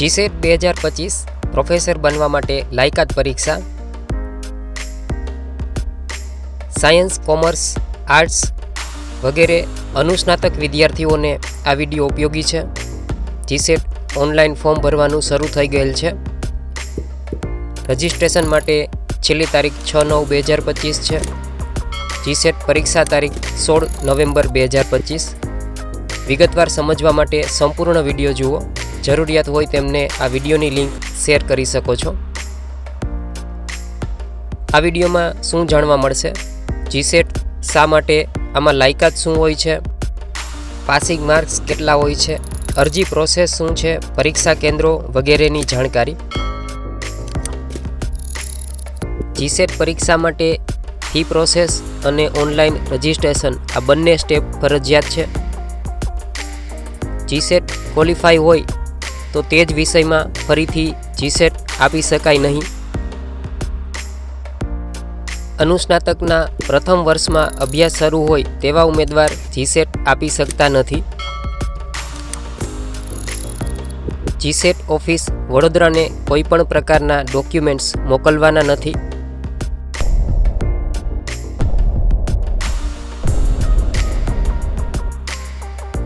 GSET બે હજાર પચીસ પ્રોફેસર બનવા માટે લાયકાત પરીક્ષા. સાયન્સ, કોમર્સ, આર્ટ્સ વગેરે અનુસ્નાતક વિદ્યાર્થીઓને આ વીડિયો ઉપયોગી છે. જીસેટ ઓનલાઈન ફોર્મ ભરવાનું શરૂ થઈ ગયેલ છે. રજિસ્ટ્રેશન માટે છેલ્લી તારીખ છ નવ બે હજાર પચીસ છે. જીસેટ પરીક્ષા તારીખ સોળ નવેમ્બર બે હજાર પચીસ. વિગતવાર સમજવા માટે સંપૂર્ણ વીડિયો જુઓ. જરૂરિયાત હોય તેમને આ વિડીયોની લિંક શેર કરી શકો છો. આ વિડીયોમાં શું જાણવા મળશે? જીસેટ શા માટે આમાં લાયકાત શું હોય છે? પાસિંગ માર્ક્સ કેટલા હોય છે? અરજી પ્રોસેસ શું છે? પરીક્ષા કેન્દ્રો વગેરેની જાણકારી. જીસેટ પરીક્ષા માટે ફી પ્રોસેસ અને ઓનલાઈન રજિસ્ટ્રેશન આ બંને સ્ટેપ ફરજિયાત છે. જીસેટ ક્વોલિફાય હોય તો તે જ વિષયમાં ફરીથી જીસેટ આપી શકાય નહીં. અનુસ્નાતકના પ્રથમ વર્ષમાં અભ્યાસ શરૂ હોય તેવા ઉમેદવાર જીસેટ આપી શકતા નથી. જીસેટ ઓફિસ વડોદરાને કોઈપણ પ્રકારના ડોક્યુમેન્ટ્સ મોકલવાના નથી.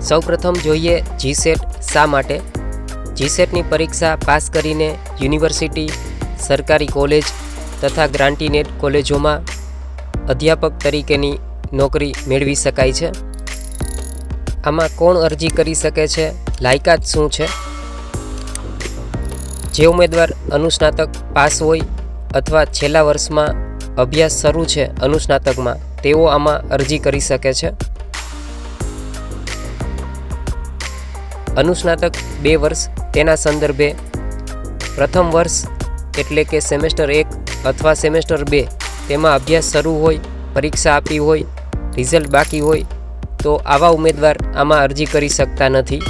સૌપ્રથમ જોઈએ જીસેટ શા માટે? જીસેટની પરીક્ષા પાસ કરીને યુનિવર્સિટી, સરકારી કોલેજ તથા ગ્રાન્ટીનેટ કોલેજોમાં અધ્યાપક તરીકેની નોકરી મેળવી શકાય છે. આમાં કોણ અરજી કરી શકે છે? લાયકાત શું છે? જે ઉમેદવાર અનુસ્નાતક પાસ હોય અથવા છેલ્લા વર્ષમાં અભ્યાસ શરૂ છે અનુસ્નાતકમાં, તેઓ આમાં અરજી કરી શકે છે. અનુસ્નાતક બે વર્ષ, તેના સંદર્ભે પ્રથમ વર્ષ એટલે કે સેમેસ્ટર એક અથવા સેમેસ્ટર બે, તેમાં અભ્યાસ શરૂ હોય, પરીક્ષા આપી હોય, રિઝલ્ટ બાકી હોય, તો આવા ઉમેદવાર આમાં અરજી કરી શકતા નથી.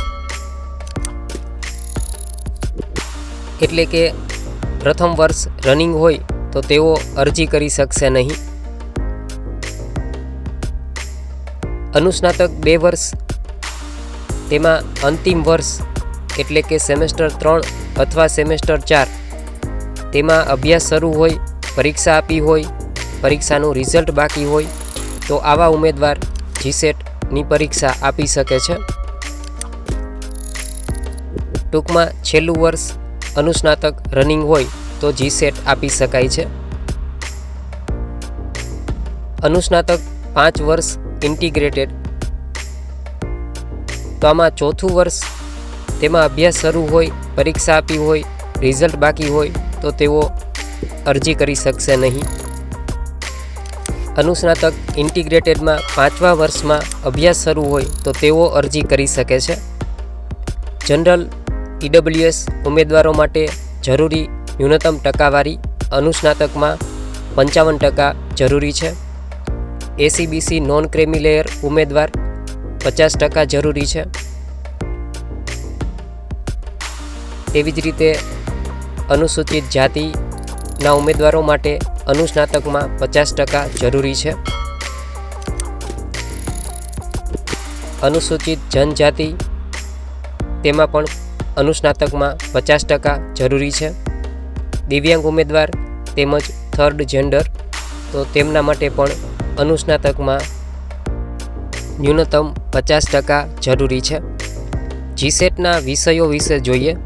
એટલે કે પ્રથમ વર્ષ રનિંગ હોય, તો તેઓ અરજી કરી શકશે નહીં. અનુસ્નાતક બે વર્ષ તેમાં અંતિમ વર્ષ એટલે કે સેમેસ્ટર ત્રણ અથવા સેમેસ્ટર ચાર. તેમાં અભ્યાસ શરૂ હોય, પરીક્ષા આપી હોય, પરીક્ષાનું રિઝલ્ટ બાકી હોય, તો આવા ઉમેદવાર જીસેટની પરીક્ષા આપી શકે છે. ટૂંકમાં છેલ્લું વર્ષ અનુસ્નાતક રનિંગ હોય, તો જીસેટ આપી શકાય છે. અનુસ્નાતક પાંચ વર્ષ ઇન્ટિગ્રેટેડ તો આમાં ચોથું વર્ષ તેમાં અભ્યાસ શરૂ હોય, પરીક્ષા આપી હોય, રિઝલ્ટ બાકી હોય, તો તેઓ અરજી કરી શકશે નહીં. અનુસ્નાતક ઇન્ટિગ્રેટેડમાં પાંચમા વર્ષમાં અભ્યાસ શરૂ હોય, તો તેઓ અરજી કરી શકે છે. જનરલ ઈડબ્લ્યુએસ ઉમેદવારો માટે જરૂરી ન્યૂનતમ ટકાવારી અનુસ્નાતકમાં પંચાવન ટકા જરૂરી છે. એસીબીસી નોન ક્રેમી લેયર ઉમેદવાર પચાસ ટકા જરૂરી છે. તેવી જ રીતે અનુસૂચિત જાતિના ઉમેદવારો માટે અનુસ્નાતકમાં પચાસ ટકા જરૂરી છે. અનુસૂચિત જનજાતિ તેમાં પણ અનુસ્નાતકમાં પચાસ ટકા જરૂરી છે. દિવ્યાંગ ઉમેદવાર તેમજ થર્ડ જેન્ડર તો તેમના માટે પણ અનુસ્નાતકમાં ન્યૂનતમ પચાસ ટકા જરૂરી છે. જીસેટના વિષયો વિશે જોઈએ.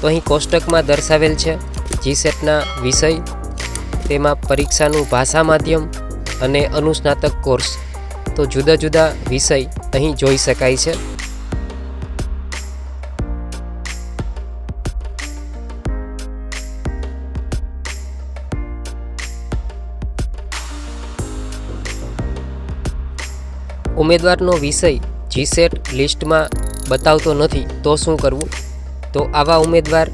તો અહીં કોષ્ટકમાં દર્શાવેલ છે જીસેટના વિષય, તેમાં પરીક્ષાનું ભાષા માધ્યમ અને અનુસ્નાતક કોર્સ. તો જુદા જુદા વિષય અહીં જોઈ શકાય છે. ઉમેદવારનો વિષય જીસેટ લિસ્ટમાં બતાવતો નથી, તો શું કરવું? તો આવા ઉમેદવાર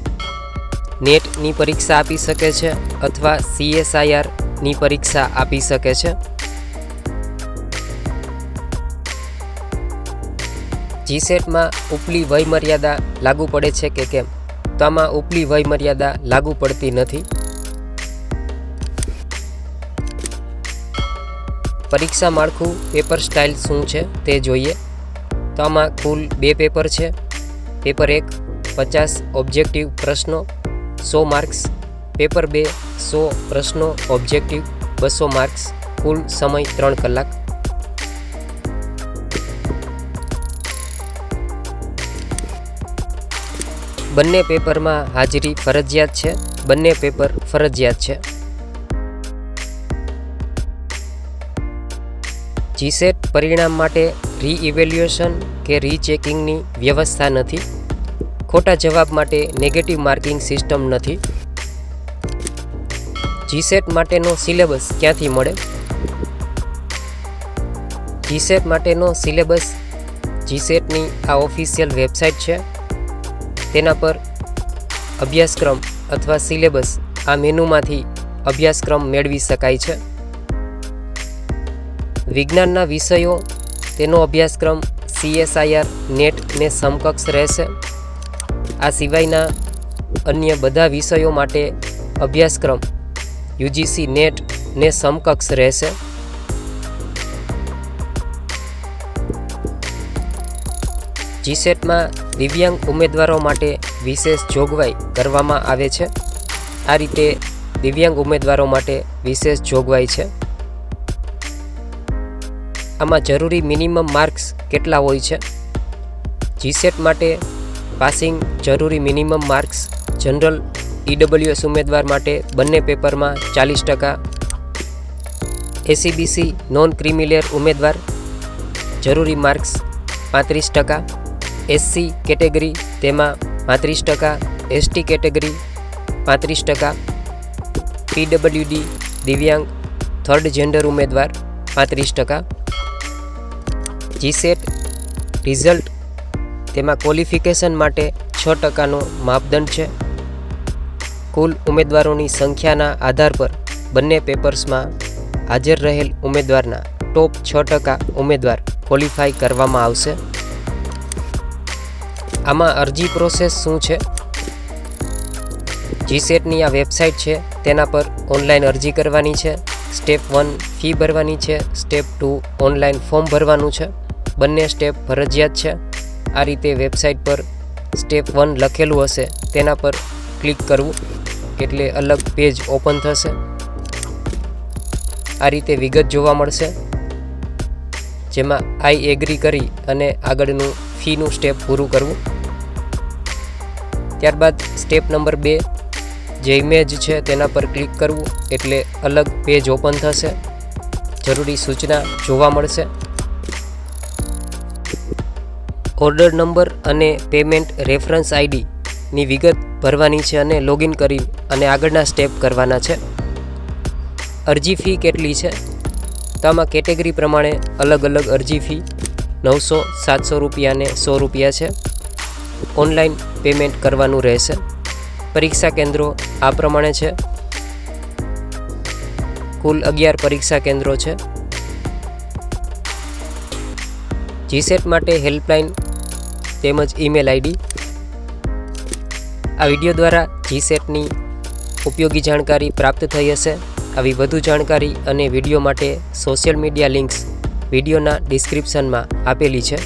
નેટની પરીક્ષા આપી શકે છે અથવા સીએસઆઈઆરની પરીક્ષા આપી શકે છે? જીસેટમાં ઉપલી વય મર્યાદા લાગુ પડે છે કે કેમ? તો આમાં ઉપલી વય મર્યાદા લાગુ પડતી નથી. પરીક્ષા માળખું પેપર સ્ટાઇલ શું છે તે જોઈએ. તો આમાં કુલ બે પેપર છે. પેપર એક, પચાસ ઓબ્જેક્ટિવ પ્રશ્નો, સો માર્ક્સ પેપર બે, સો પ્રશ્નો ઓબ્જેક્ટિવ બસો માર્ક્સ કુલ સમય ત્રણ કલાક. બંને પેપરમાં હાજરી ફરજિયાત છે. બંને પેપર ફરજિયાત છે. જીસેટ પરિણામ માટે રીઇવેલ્યુએશન કે રીચેકિંગની વ્યવસ્થા નથી? ખોટા જવાબ માટે નેગેટિવ માર્કિંગ સિસ્ટમ નથી? જીસેટ માટેનો સિલેબસ ક્યાંથી મળે? જીસેટ માટેનો સિલેબસ જીસેટની આ ઓફિશિયલ વેબસાઇટ છે. તેના પર અભ્યાસક્રમ અથવા સિલેબસ આ મેનુમાંથી અભ્યાસક્રમ મેળવી શકાય છે. વિજ્ઞાનના વિષયો, તેનો અભ્યાસક્રમ સીએસઆઈઆર નેટને સમકક્ષ રહેશે. આ સિવાયના અન્ય બધા વિષયો માટે અભ્યાસક્રમ યુજીસી નેટને સમકક્ષ રહેશે. જીસેટમાં દિવ્યાંગ ઉમેદવારો માટે વિશેષ જોગવાઈ કરવામાં આવે છે. આ રીતે દિવ્યાંગ ઉમેદવારો માટે વિશેષ જોગવાઈ છે. આમાં જરૂરી મિનિમમ માર્ક્સ કેટલા હોય છે? જીસેટ માટે પાસિંગ જરૂરી મિનિમમ માર્ક્સ જનરલ ઈડબ્લ્યુએસ ઉમેદવાર માટે બંને પેપરમાં ચાલીસ ટકા. એસીબીસી નોન ક્રિમિલિયર ઉમેદવાર, જરૂરી માર્ક્સ પાંત્રીસ ટકા. એસસી કેટેગરી તેમાં પાંત્રીસ ટકા. એસટી કેટેગરી પાંત્રીસ ટકા. પીડબ્લ્યુડી દિવ્યાંગ થર્ડ જેન્ડર ઉમેદવાર, પાંત્રીસ ટકા. જીસેટ રિઝલ્ટ તેમાં ક્વોલિફિકેશન માટે છ ટકાનો માપદંડ છે. કુલ ઉમેદવારોની સંખ્યાના આધાર પર બંને પેપર્સમાં હાજર રહેલ ઉમેદવારના ટોપ છ ટકા ઉમેદવાર ક્વોલિફાય કરવામાં આવશે. આમાં અરજી પ્રોસેસ શું છે? જીસેટની આ વેબસાઇટ છે, તેના પર ઓનલાઈન અરજી કરવાની છે. સ્ટેપ વન ફી ભરવાની છે સ્ટેપ ટુ ઓનલાઈન ફોર્મ ભરવાનું છે. બંને સ્ટેપ ફરજિયાત છે. આ રીતે વેબસાઇટ પર સ્ટેપ વન લખેલું હશે, તેના પર ક્લિક કરવું, એટલે અલગ પેજ ઓપન થશે. આ રીતે વિગત જોવા મળશે. જેમાં આઈ એગ્રી કરી અને આગળનું ફીનું સ્ટેપ પૂરું કરવું. ત્યારબાદ સ્ટેપ નંબર બે, જે ઇમેજ છે તેના પર ક્લિક કરવું, એટલે અલગ પેજ ઓપન થશે. જરૂરી સૂચના જોવા મળશે. ઓર્ડર નંબર અને પેમેન્ટ રેફરન્સ આઈડીની વિગત ભરવાની છે અને લોગિન કરી અને આગળના સ્ટેપ કરવાના છે. અરજી ફી કેટલી છે? તો આમાં કેટેગરી પ્રમાણે અલગ અલગ અરજી ફી નવસો, સાતસો રૂપિયા અને સો રૂપિયા છે. ઓનલાઈન પેમેન્ટ કરવાનું રહેશે. પરીક્ષા કેન્દ્રો આ પ્રમાણે છે. કુલ અગિયાર પરીક્ષા કેન્દ્રો છે. જીસેટ માટે હેલ્પલાઇન તેમજ ઈમેલ આઈડી આ વીડિયો દ્વારા જીસેટની ઉપયોગી જાણકારી પ્રાપ્ત થઈ હશે. આવી વધુ જાણકારી અને વીડિયો માટે સોશિયલ મીડિયા લિંક્સ વિડીયોના ડિસ્ક્રિપ્શનમાં આપેલી છે.